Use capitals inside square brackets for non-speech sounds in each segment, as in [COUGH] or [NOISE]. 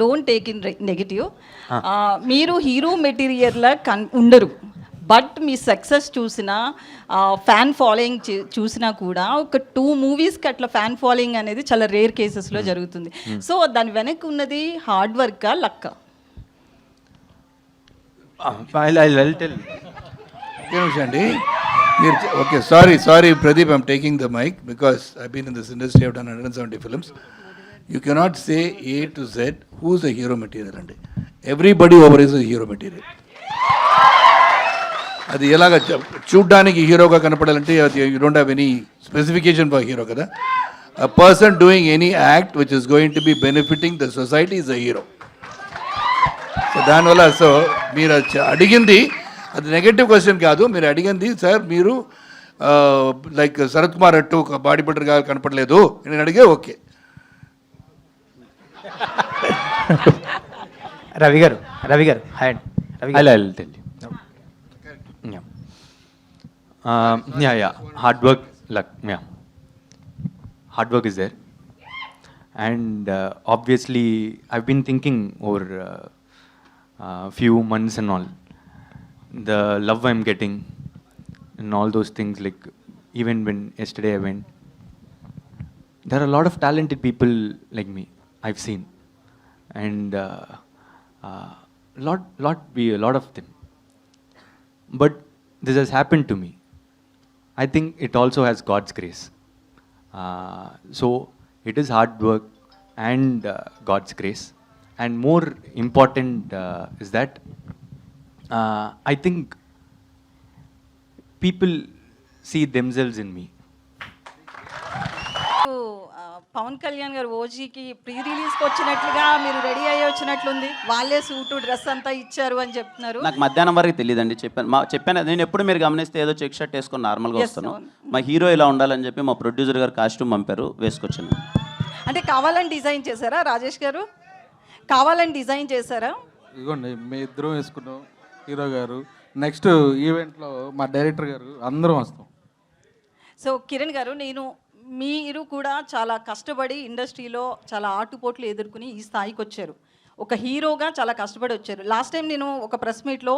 Don't take in negative మీరు hero మెటీరియల్లా కన్ ఉండరు. బట్ మీ సక్సెస్ చూసిన ఫ్యాన్ ఫాలోయింగ్ చూసినా కూడా ఒక టూ మూవీస్కి అట్లా ఫ్యాన్ ఫాలోయింగ్ అనేది చాలా రేర్ కేసెస్లో జరుగుతుంది. సో దాని వెనక్కి ఉన్నది హార్డ్ వర్కా లక్క. అండి. మీరు okay sorry sorry Pradeep I'm taking the mic because I been in this industry have done hundred and seventy films you cannot say A to Z who's a hero material అండి? Everybody over is hero material అది ఎలాగ చూడ్డానికి హీరోగా కనపడాలంటే you don't have any specification for hero కదా. A person doing any act which is going to be benefiting the society is a hero so దానివల్ల so మీరు అడిగింది అది నెగటివ్ క్వశ్చన్ కాదు. మీరు అడిగింది సార్ మీరు uh, లైక్ శరత్ కుమార్ అట్టు ఒక బాడీ బిల్డర్గా కనపడలేదు. నేను అడిగే okay. [LAUGHS] రవి గారు రవి గారు హాయ్ అండి రవి I'll, గారు I'll tell you. Yeah. Um, yeah, yeah. Hard work, luck. Yeah. Hard work is there. And uh, obviously, I've been thinking over a uh, uh, few months and all. The love I'm getting and all those things, like even when yesterday I went, there are a lot of talented people like me I've seen, and uh, uh, lot, lot, be a lot of them. But this has happened to me. I think it also has God's grace. Uh, so it is hard work and uh, God's grace. And more important uh, is that uh, I think people see themselves in me. Pavan Kalyan గారు ఓజీకి pre రిలీజ్కి వచ్చినట్లుగా మీరు ready అయ్యి వచ్చినట్లుంది. వాళ్ళే suit dress అంతా ఇచ్చారు అని చెప్తున్నారు. నాకు మధ్యాహ్నం వరకు తెలియదండి. చెప్పాను. మా చెప్పాను. నేను ఎప్పుడు మీరు గమనిస్తే ఏదో చెక్ షర్ట్ వేసుకొని నార్మల్గా వస్తాను. మా హీరో ఇలా ఉండాలని చెప్పి మా ప్రొడ్యూసర్ గారు కాస్ట్యూమ్ పంపారు వేసుకొచ్చాను. అంటే కావాలని డిజైన్ చేశారా రాజేష్ గారు? కావాలని డిజైన్ చేశారా? ఇదిగోండి మీ ఇద్దరం వేసుకున్నాం హీరో గారు. నెక్స్ట్ ఈవెంట్లో మా డైరెక్టర్ గారు అందరం వస్తాం. సో కిరణ్ గారు నేను మీరు కూడా చాలా కష్టపడి ఇండస్ట్రీలో చాలా ఆటుపోట్లు ఎదుర్కొని ఈ స్థాయికి వచ్చారు. ఒక హీరోగా చాలా కష్టపడి వచ్చారు. లాస్ట్ టైం నేను ఒక ప్రెస్ మీట్లో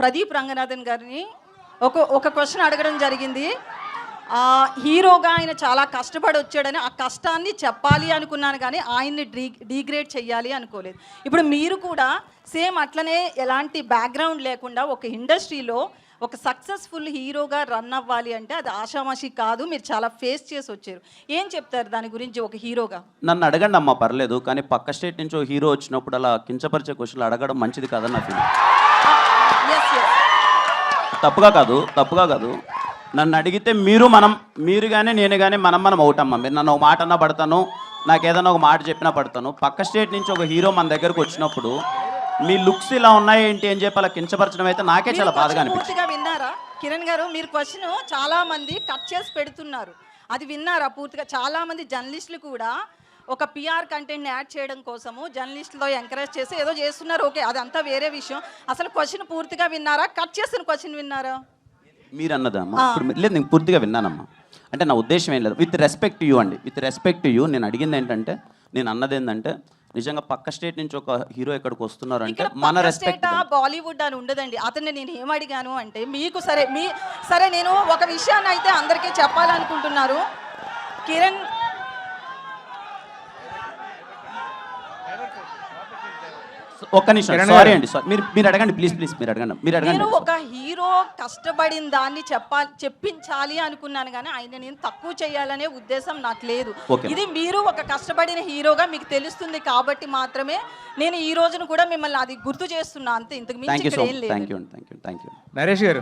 ప్రదీప్ రంగనాథన్ గారిని ఒక ఒక క్వశ్చన్ అడగడం జరిగింది. హీరోగా ఆయన చాలా కష్టపడి వచ్చాడని ఆ కష్టాన్ని చెప్పాలి అనుకున్నాను కానీ ఆయన్ని డీ డీగ్రేడ్ చేయాలి అనుకోలేదు. ఇప్పుడు మీరు కూడా సేమ్ అట్లనే ఎలాంటి బ్యాక్గ్రౌండ్ లేకుండా ఒక ఇండస్ట్రీలో ఒక సక్సెస్ఫుల్ హీరోగా రన్ అవ్వాలి అంటే అది ఆషామాషి కాదు మీరు చాలా ఫేస్ చేసి వచ్చారు. ఏం చెప్తారు దాని గురించి ఒక హీరోగా? నన్ను అడగండి అమ్మా పర్లేదు కానీ పక్క స్టేట్ నుంచి ఓ హీరో వచ్చినప్పుడు అలా కించపరిచే క్వశ్చన్లు అడగడం మంచిది కాదని నా తప్పుగా కాదు తప్పుగా కాదు. నన్ను అడిగితే మీరు మనం మీరు కానీ నేను కానీ మనం మనం అవుతామ్మా మీరు నన్ను ఒక మాట అన్నా పడతాను నాకు ఏదైనా ఒక మాట చెప్పినా పడతాను. పక్క స్టేట్ నుంచి ఒక హీరో మన దగ్గరకు వచ్చినప్పుడు మీ లుక్స్ ఇలా ఉన్నాయి ఏంటి అని చెప్పి అలా కించపరచడం అయితే నాకే చాలా బాధగా పూర్తిగా విన్నారా? కిరణ్ గారు మీరు క్వశ్చన్ చాలా మంది కట్ చేసి పెడుతున్నారు. అది విన్నారా పూర్తిగా? చాలా మంది జర్నలిస్టులు కూడా ఒక పిఆర్ కంటెంట్ యాడ్ చేయడం కోసము జర్నలిస్టులో ఎంకరేజ్ చేసి ఏదో చేస్తున్నారు. ఓకే అదంతా వేరే విషయం. అసలు క్వశ్చన్ పూర్తిగా విన్నారా? కట్ చేసిన క్వశ్చన్ విన్నారా? మీరు అన్నదమ్మా ఇప్పుడు లేదు నేను పూర్తిగా విన్నానమ్మా. అంటే నా ఉద్దేశం ఏం లేదు. విత్ రెస్పెక్ట్ యూ అండి. విత్ రెస్పెక్ట్ యూ నేను అడిగింది ఏంటంటే నేను అన్నది ఏంటంటే నిజంగా పక్క స్టేట్ నుంచి ఒక హీరో ఇక్కడికి వస్తున్నారు అంటే మన రెస్పెక్ట్ బాలీవుడ్ అని ఉండదండి. అతన్ని నేను ఏం అడిగాను అంటే మీకు సరే మీ సరే నేను ఒక విషయాన్ని అయితే అందరికీ చెప్పాలనుకుంటున్నారు. కిరణ్ ఒక్క నిమిషం. సారీ అండి సారీ మీరు మీరు అడగండి ప్లీజ్ ప్లీజ్ మీరు అడగండి మీరు అడగండి. నేను ఒక హీరో కష్టపడిన దాన్ని చెప్పాలి చెప్పించాలి అనుకున్నాను కానీ ఆయన నేను తక్కువ చేయాలనే ఉద్దేశం నాకు లేదు. Okay. ఇది మీరు ఒక కష్టపడిన హీరోగా మీకు తెలుస్తుంది కాబట్టి మాత్రమే నేను ఈ రోజున కూడా మిమ్మల్ని అది గుర్తు చేస్తున్నా అంతే. ఇంతకు మించి థ్యాంక్ యూ ఇక్కడ సో ఏం థ్యాంక్ లేదు. You thank you thank you Naresh గారు